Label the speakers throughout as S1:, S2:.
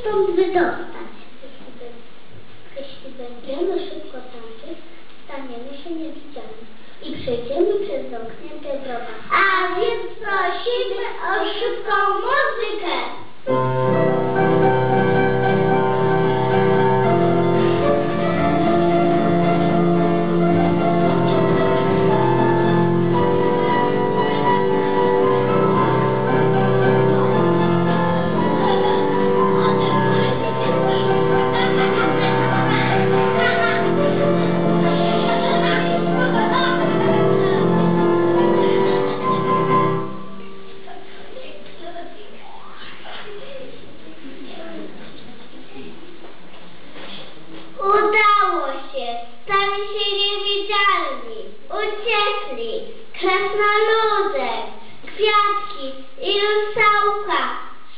S1: stąd wydostać. Jeśli będziemy szybko tańczyć, staniemy się niewidzialni i przejdziemy przez zamknięte drogi. A więc prosimy o szybką muzykę.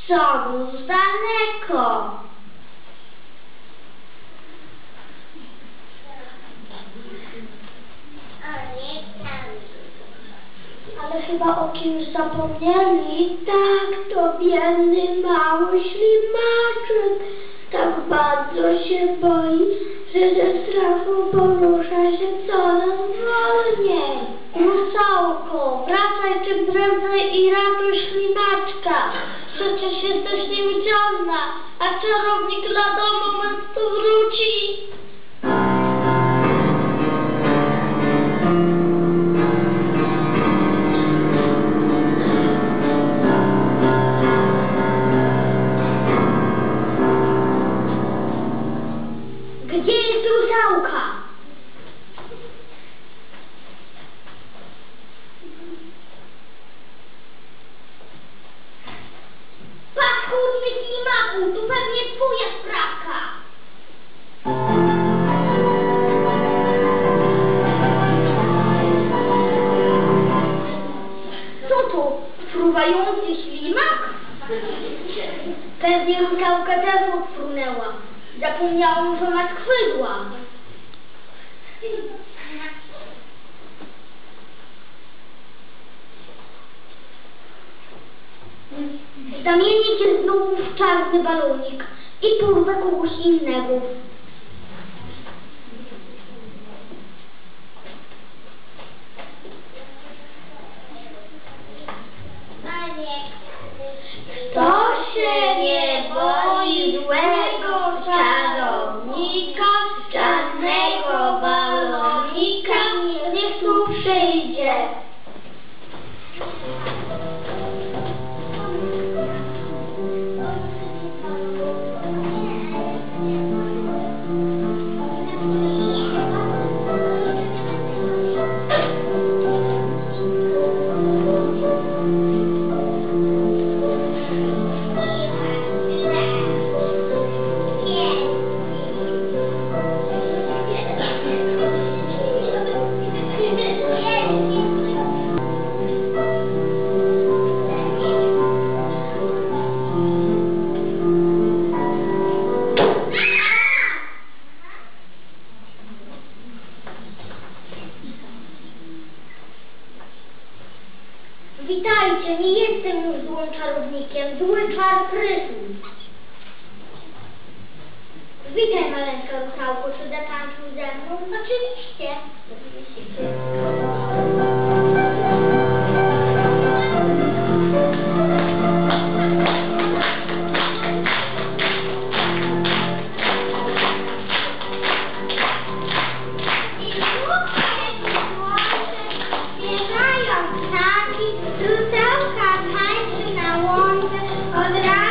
S1: Rusałka są już daleko. Ale chyba o kimś zapomnieli. Tak, to biedny mały ślimaczek. Tak bardzo się boi, że ze strachu porusza się coraz wolniej. Rusałko, wracaj czym prędzej i ratuj ślimaczka. Przecież jesteś niewidzialna, a czarownik lada moment tu wróci. Twoja sprawka. Co to? Fruwający ślimak? Pewnie rusałka też odfrunęła. Zapomniałam, że ma skrzydła. Zamieni cię znowu w czarny balonik i porwę kogoś innego. Kto się nie boi złego Witajcie, nie jestem już złym czarownikiem, zły czar pryszł. Witaj, maleńka rusałko, czy zatańczył ze mną? Oczywiście. On the